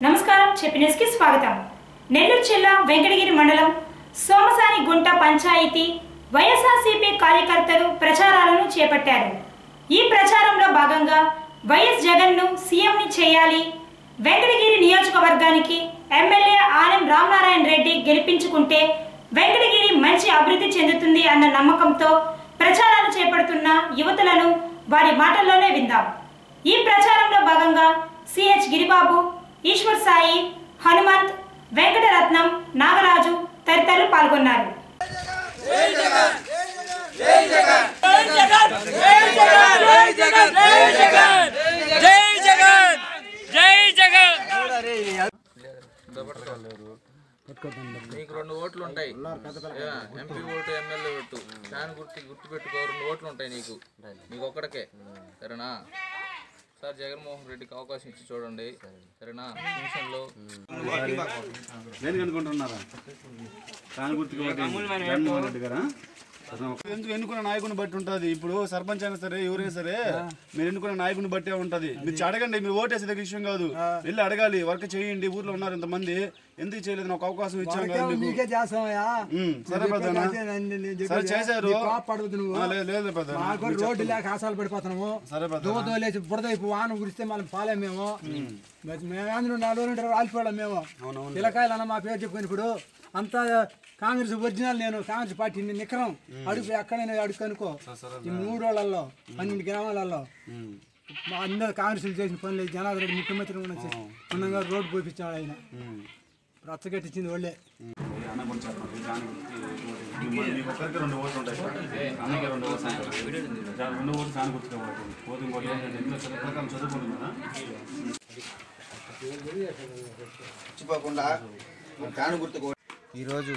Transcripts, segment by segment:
నమస్కారం చెప్పినస్కి స్వాగతం. నెల్లూరు జిల్లా వెంకటగిరి మండలం సోమసాని గుంట పంచాయతీ వైఎస్ఆర్సీపీ కార్యకర్తలు ప్రచారాలను చేపట్టారు. ఈ ప్రచారంలో భాగంగా వైఎస్ జగన్ను సీఎంని చేయాలి వెంకటగిరి నియోజకవర్గానికి ఎమ్మెల్యే ఆనం రామనారాయణ రెడ్డి గెలిపించుకుంటే వెంకటగిరి మంచి అభివృద్ధి చెందుతుంది అన్న నమ్మకంతో ప్రచారాలు చేపడుతున్న యువతులను వారి మాటల్లోనే విందాం. ఈ ప్రచారంలో భాగంగా సిహెచ్ గిరిబాబు ఈశ్వర్ సాయి హనుమంత్ వెంకటరత్నం నాగరాజు తదితరులు పాల్గొన్నారు. జై జగన్! జై జగన్! నీకు రెండు ఓట్లు ఉంటాయి. MP vote MLA vote. Fan గుర్తు గుర్తు పెట్టుకో రెండు ఓట్లు ఉంటాయి నీకు. నీకు ఒక్కడికే. సరేనా? సార్ జగన్మోహన్ రెడ్డికి అవకాశం ఇచ్చి చూడండి. సరేనా? నిమిషంలో దేనికి అనుకుంటున్నారా దాని గుర్తుకు ఓటు జగన్మోహన్ రెడ్డి గారా? ఎందుకు ఎన్నుకున్న నాయకుని బట్టి ఉంటది? ఇప్పుడు సర్పంచ్ అయినా సరే ఎవరైనా సరే మీరు ఎన్నుకున్న నాయకుని బట్టే ఉంటది. మీరు అడగండి మీరు ఓటేసే దగ్గర విషయం కాదు. వెళ్ళి అడగాలి వర్క్ చేయండి. ఊర్లో ఉన్నారు ఇంతమంది. ఎందుకు చేయలేదు? నాకు అవకాశం ఇచ్చాను కదా మీకు నీకే. చేస్తామయ్యా ఉమ్, సరే పెద్దనా సరే చేశారు. లేదు లేదు పెద్ద రోడ్డు లేక ఆశాలు పడిపోతున్నాము. సరే పెద్ద దూత వదిలేసి బురద అయిపో వాన కురిస్తే మళ్ళీ పాలే మేము. మేము నాలుగు రోజులు రాలిపోయాం మేము. పిల్లకాయలు అన్న మా పేరు చెప్పుకొని ఇప్పుడు. అంతా కాంగ్రెస్ ఒరిజినల్ నేను కాంగ్రెస్ పార్టీ నిక్కరం. అడుగు ఎక్కడైనా అడుగు అనుకో. ఈ మూడు రోజులలో పన్నెండు గ్రామాలలో. అందరూ కాంగ్రెస్ చేసిన పనులు జనార్దన్ రెడ్డి ముఖ్యమంత్రి ఉన్నగా రోడ్డు పోయించాడు ఆయన. రచ్చగట్టించింది వాళ్ళే దాని రెండు ఓట్లు ఉంటాయి అన్నకి రెండు ఓట్లు రెండు ఓట్లు పోతే ఇంకోటి ఏంటంటే చదువుకుంటుంది కదా మర్చిపోకుండా ఈరోజు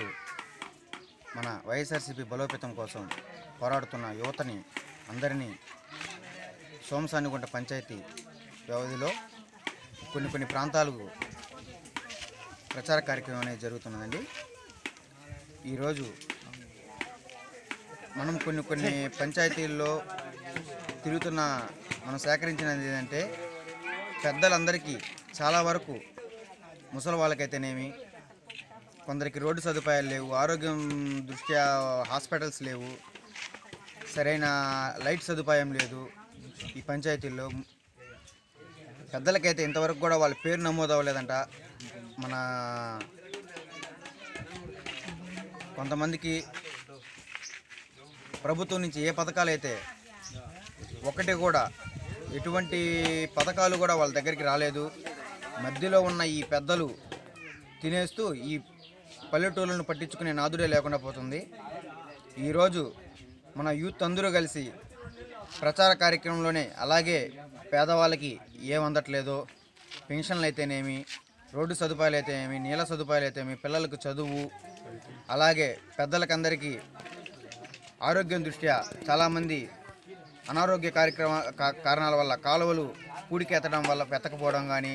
మన వైఎస్ఆర్సీపీ బలోపేతం కోసం పోరాడుతున్న యువతని అందరినీ సోమసానిగుంట పంచాయతీ వ్యవధిలో కొన్ని కొన్ని ప్రాంతాలకు ప్రచార కార్యక్రమం అనేది జరుగుతున్నదండి. ఈరోజు మనం కొన్ని కొన్ని పంచాయతీల్లో తిరుగుతున్న మనం సేకరించినది ఏంటంటే పెద్దలందరికీ చాలా వరకు ముసలి వాళ్ళకైతేనేమి కొందరికి రోడ్డు సదుపాయాలు లేవు ఆరోగ్యం దృష్ట్యా హాస్పిటల్స్ లేవు సరైన లైట్ సదుపాయం లేదు ఈ పంచాయతీల్లో. పెద్దలకైతే ఇంతవరకు కూడా వాళ్ళ పేరు నమోదు అవ్వలేదంట. మన కొంతమందికి ప్రభుత్వం నుంచి ఏ పథకాలు అయితే ఒకటి కూడా ఎటువంటి పథకాలు కూడా వాళ్ళ దగ్గరికి రాలేదు మధ్యలో ఉన్న ఈ పెద్దలు తినేస్తూ ఈ పల్లెటూళ్ళను పట్టించుకునే నాదుడే లేకుండా పోతుంది. ఈరోజు మన యూత్ అందరూ కలిసి ప్రచార కార్యక్రమంలోనే అలాగే పేదవాళ్ళకి ఏమందట్లేదో పెన్షన్లు అయితేనేమి రోడ్డు సదుపాయాలు అయితే ఏమి నీళ్ళ సదుపాయాలు అయితేనేమి పిల్లలకు చదువు అలాగే పెద్దలకందరికీ ఆరోగ్యం దృష్ట్యా చాలామంది అనారోగ్య కార్యక్రమ కారణాల వల్ల కాలువలు పూడికెత్తడం వల్ల పెత్తకపోవడం కానీ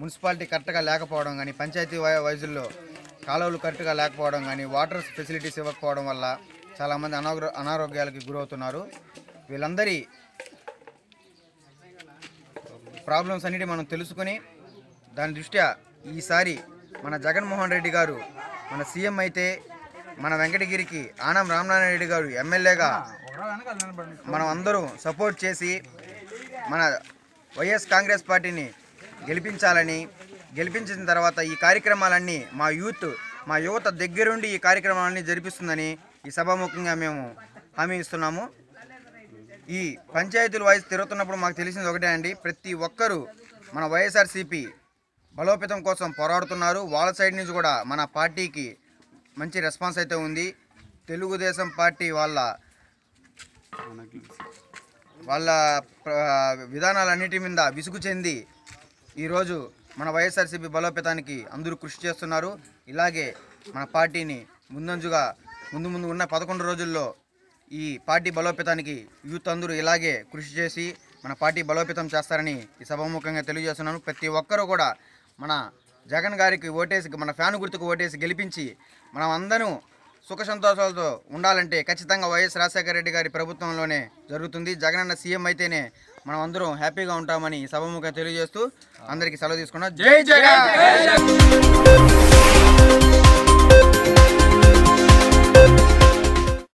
మున్సిపాలిటీ కరెక్ట్గా లేకపోవడం కానీ పంచాయతీ వై- వైజుల్లో కాలువలు కరెక్ట్గా లేకపోవడం కానీ వాటర్ ఫెసిలిటీస్ ఇవ్వకపోవడం వల్ల చాలామంది అనారో అనారోగ్యాలకి గురవుతున్నారు. వీళ్ళందరి ప్రాబ్లమ్స్ అన్నిటి మనం తెలుసుకొని దాని దృష్ట్యా ఈసారి మన జగన్మోహన్ రెడ్డి గారు మన సీఎం అయితే మన వెంకటగిరికి ఆనం రామనారాయణ రెడ్డి గారు ఎమ్మెల్యేగా మనం అందరూ సపోర్ట్ చేసి మన వైఎస్ కాంగ్రెస్ పార్టీని గెలిపించాలని గెలిపించిన తర్వాత ఈ కార్యక్రమాలన్నీ మా యూత్ మా యువత దగ్గరుండి ఈ కార్యక్రమాలన్నీ జరిపిస్తుందని ఈ సభాముఖంగా మేము హామీ ఇస్తున్నాము. ఈ పంచాయతీలు వైస్ తిరుగుతున్నప్పుడు మాకు తెలిసింది ఒకటే అండి ప్రతి ఒక్కరూ మన వైఎస్ఆర్సీపీ బలోపేతం కోసం పోరాడుతున్నారు. వాళ్ళ సైడ్ నుంచి కూడా మన పార్టీకి మంచి రెస్పాన్స్ అయితే ఉంది. తెలుగుదేశం పార్టీ వాళ్ళ వాళ్ళ విధానాలన్నిటి మీద విసుగు చెంది ఈరోజు మన వైఎస్ఆర్సీపీ బలోపేతానికి అందరూ కృషి చేస్తున్నారు. ఇలాగే మన పార్టీని ముందంజుగా ముందు ముందు ఉన్న పదకొండు రోజుల్లో ఈ పార్టీ బలోపేతానికి యూత్ అందరూ ఇలాగే కృషి చేసి మన పార్టీ బలోపేతం చేస్తారని ఈ సభాముఖంగా తెలియజేస్తున్నాను. ప్రతి ఒక్కరూ కూడా మన జగన్ గారికి ఓటేసి మన ఫ్యాన్ గుర్తుకు ఓటేసి గెలిపించి మనం అందరూ సుఖ సంతోషాలతో ఉండాలంటే ఖచ్చితంగా వైఎస్ రాజశేఖర రెడ్డి గారి ప్రభుత్వంలోనే జరుగుతుంది. జగనన్న సీఎం అయితేనే మనం అందరం హ్యాపీగా ఉంటామని సభముఖ తెలియజేస్తూ అందరికీ సెలవు తీసుకున్నాం. జై జగన్!